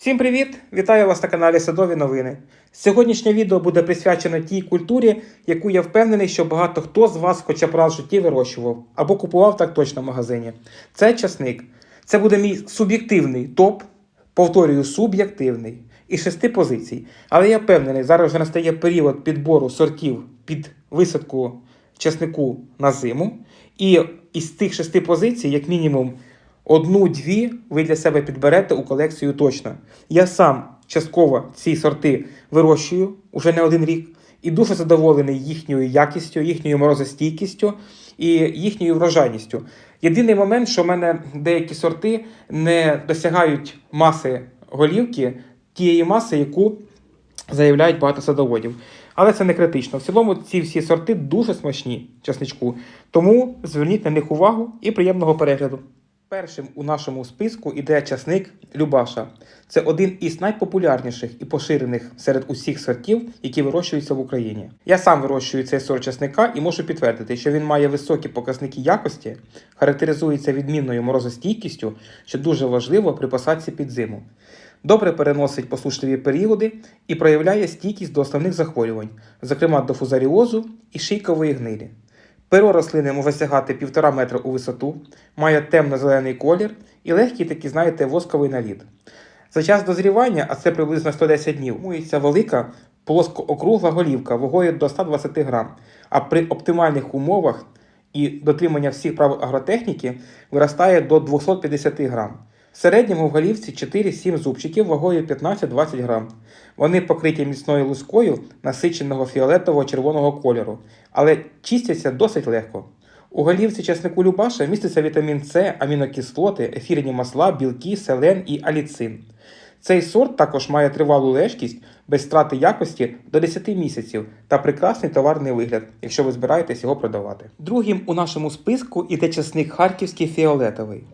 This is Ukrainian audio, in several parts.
Всім привіт! Вітаю вас на каналі Садові Новини. Сьогоднішнє відео буде присвячено тій культурі, яку я впевнений, що багато хто з вас хоча б раз в житті вирощував або купував так точно в магазині. Це часник. Це буде мій суб'єктивний топ, повторюю, суб'єктивний із шести позицій. Але я впевнений, зараз вже настає період підбору сортів під висадку часнику на зиму. І із тих шести позицій, як мінімум, одну-дві ви для себе підберете у колекцію точно. Я сам частково ці сорти вирощую уже не один рік і дуже задоволений їхньою якістю, їхньою морозостійкістю і їхньою врожайністю. Єдиний момент, що в мене деякі сорти не досягають маси голівки, тієї маси, яку заявляють багато садоводів. Але це не критично. В цілому ці всі сорти дуже смачні часничку. Тому зверніть на них увагу і приємного перегляду. Першим у нашому списку іде часник Любаша. Це один із найпопулярніших і поширених серед усіх сортів, які вирощуються в Україні. Я сам вирощую цей сорт часника і можу підтвердити, що він має високі показники якості, характеризується відмінною морозостійкістю, що дуже важливо при посадці під зиму. Добре переносить посушливі періоди і проявляє стійкість до основних захворювань, зокрема до фузаріозу і шийкової гнилі. Перо рослини може сягати 1,5 метра у висоту, має темно-зелений колір і легкий такий, знаєте, восковий наліт. За час дозрівання, а це приблизно 110 днів, формується велика плоскоокругла голівка вагою до 120 грам, а при оптимальних умовах і дотримання всіх правил агротехніки виростає до 250 грам. В середньому в голівці 4-7 зубчиків вагою 15-20 грам. Вони покриті міцною лускою насиченого фіолетового червоного кольору, але чистяться досить легко. У голівці часнику Любаша міститься вітамін С, амінокислоти, ефірні масла, білки, селен і аліцин. Цей сорт також має тривалу лежкість без страти якості до 10 місяців та прекрасний товарний вигляд, якщо ви збираєтесь його продавати. Другим у нашому списку іде часник харківський фіолетовий.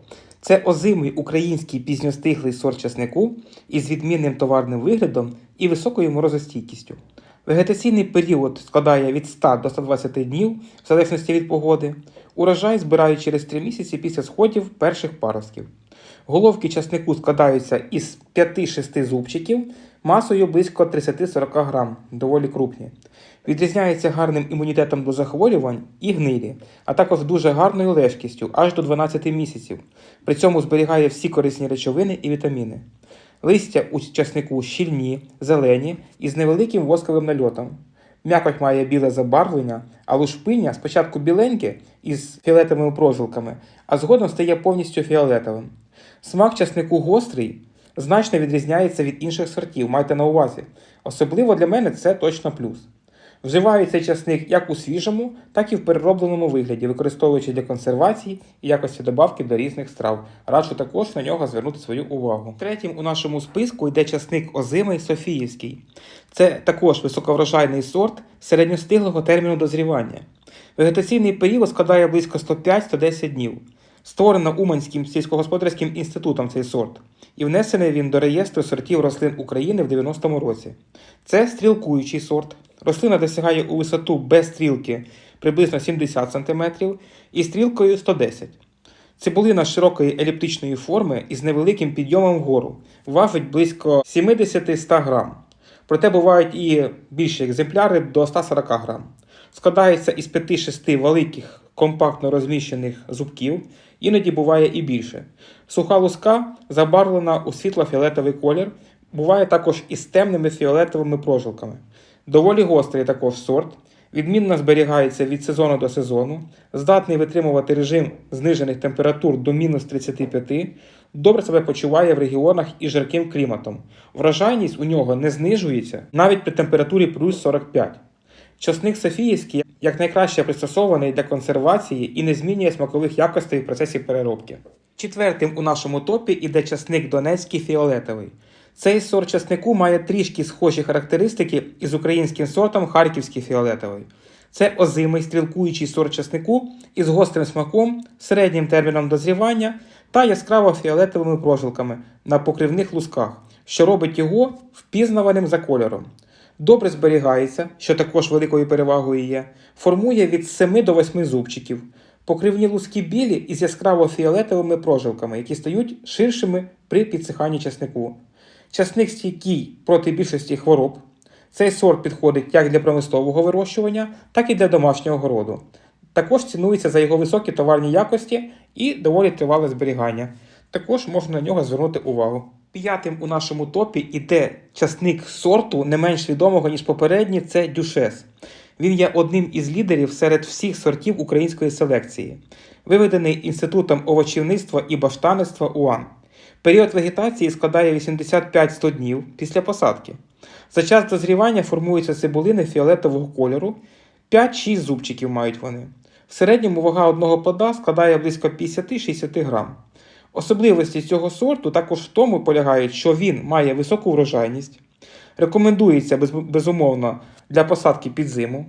Це озимий український пізньостиглий сорт часнику із відмінним товарним виглядом і високою морозостійкістю. Вегетаційний період складає від 100 до 120 днів, в залежності від погоди. Урожай збирають через 3 місяці після сходів перших паростків. Головки часнику складаються із 5-6 зубчиків масою близько 30-40 грам, доволі крупні. Відрізняється гарним імунітетом до захворювань і гнилі, а також дуже гарною лежкістю аж до 12 місяців. При цьому зберігає всі корисні речовини і вітаміни. Листя у часнику щільні, зелені і з невеликим восковим нальотом. М'якоть має біле забарвлення, а лушпиння спочатку біленьке із фіолетовими прожилками, а згодом стає повністю фіолетовим. Смак часнику гострий, значно відрізняється від інших сортів, майте на увазі. Особливо для мене це точно плюс. Вживають цей часник як у свіжому, так і в переробленому вигляді, використовуючи для консервації і якості добавки до різних страв. Раджу також на нього звернути свою увагу. Третім у нашому списку йде часник озимий Софіївський. Це також високоврожайний сорт середньостиглого терміну дозрівання. Вегетаційний період складає близько 105-110 днів. Створено Уманським сільськогосподарським інститутом цей сорт, і внесений він до реєстру сортів рослин України в 90-му році. Це стрілкуючий сорт. Рослина досягає у висоту без стрілки приблизно 70 см і стрілкою 110 Цибулина широкої еліптичної форми із невеликим підйомом вгору, важить близько 70-100 грам. Проте бувають і більші екземпляри до 140 грам. Складається із 5-6 великих компактно розміщених зубків, іноді буває і більше. Суха луска забарвлена у світло-фіолетовий колір, буває також із темними фіолетовими прожилками. Доволі гострий також сорт, відмінно зберігається від сезону до сезону, здатний витримувати режим знижених температур до мінус 35, добре себе почуває в регіонах із жарким кліматом. Врожайність у нього не знижується навіть при температурі плюс 45. Часник Софіївський якнайкраще пристосований для консервації і не змінює смакових якостей в процесі переробки. Четвертим у нашому топі іде часник Донецький фіолетовий. Цей сорт часнику має трішки схожі характеристики із українським сортом Харківський фіолетовий. Це озимий стрілкуючий сорт часнику із гострим смаком, середнім терміном дозрівання та яскраво фіолетовими прожилками на покривних лусках, що робить його впізнаваним за кольором. Добре зберігається, що також великою перевагою є, формує від 7 до 8 зубчиків. Покривні луски білі із яскраво фіолетовими прожилками, які стають ширшими при підсиханні часнику. Часник стійкий проти більшості хвороб. Цей сорт підходить як для промислового вирощування, так і для домашнього городу. Також цінується за його високі товарні якості і доволі тривале зберігання. Також можна на нього звернути увагу. П'ятим у нашому топі іде часник сорту не менш відомого, ніж попередній, це дюшес. Він є одним із лідерів серед всіх сортів української селекції, виведений Інститутом овочівництва і баштанництва УАН. Період вегетації складає 85-100 днів після посадки. За час дозрівання формуються цибулини фіолетового кольору, 5-6 зубчиків мають вони. В середньому вага одного плода складає близько 50-60 грам. Особливості цього сорту також в тому полягають, що він має високу врожайність, рекомендується безумовно для посадки під зиму,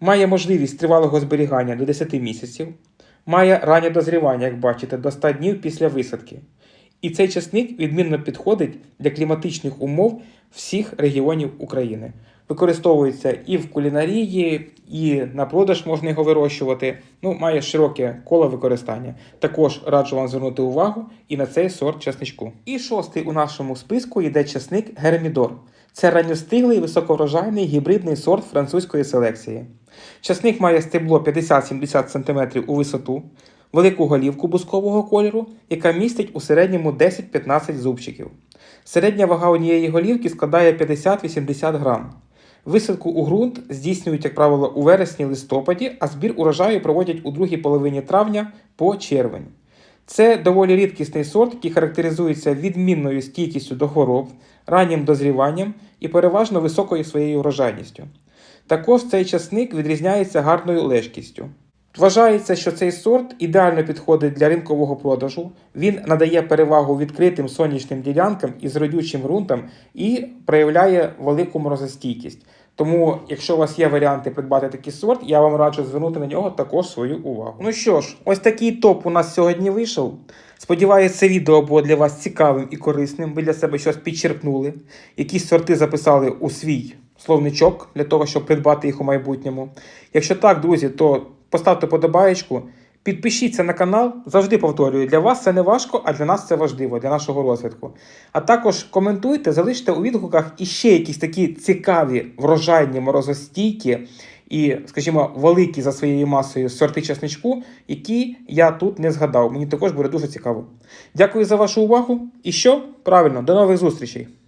має можливість тривалого зберігання до 10 місяців, має раннє дозрівання, як бачите, до 100 днів після висадки. І цей часник відмінно підходить для кліматичних умов всіх регіонів України. Використовується і в кулінарії, і на продаж можна його вирощувати. Ну, має широке коло використання. Також раджу вам звернути увагу і на цей сорт часничку. І шостий у нашому списку йде часник Гермідор. Це ранньостиглий високоврожайний гібридний сорт французької селекції. Часник має стебло 50-70 см у висоту, велику голівку бускового кольору, яка містить у середньому 10-15 зубчиків. Середня вага однієї голівки складає 50-80 грам. Висадку у ґрунт здійснюють, як правило, у вересні-листопаді, а збір урожаю проводять у другій половині травня по червень. Це доволі рідкісний сорт, який характеризується відмінною стійкістю до хвороб, раннім дозріванням і переважно високою своєю урожайністю. Також цей часник відрізняється гарною лежкістю. Вважається, що цей сорт ідеально підходить для ринкового продажу. Він надає перевагу відкритим сонячним ділянкам із родючим ґрунтом і проявляє велику морозостійкість. Тому, якщо у вас є варіанти придбати такий сорт, я вам раджу звернути на нього також свою увагу. Ну що ж, ось такий топ у нас сьогодні вийшов. Сподіваюся, це відео було для вас цікавим і корисним. Ви для себе щось підчерпнули, якісь сорти записали у свій словничок для того, щоб придбати їх у майбутньому. Якщо так, друзі, то поставте подобаєчку, підпишіться на канал. Завжди повторюю, для вас це не важко, а для нас це важливо, для нашого розвитку. А також коментуйте, залиште у відгуках іще якісь такі цікаві, врожайні, морозостійкі і, скажімо, великі за своєю масою сорти часничку, які я тут не згадав. Мені також буде дуже цікаво. Дякую за вашу увагу. І що? Правильно, до нових зустрічей!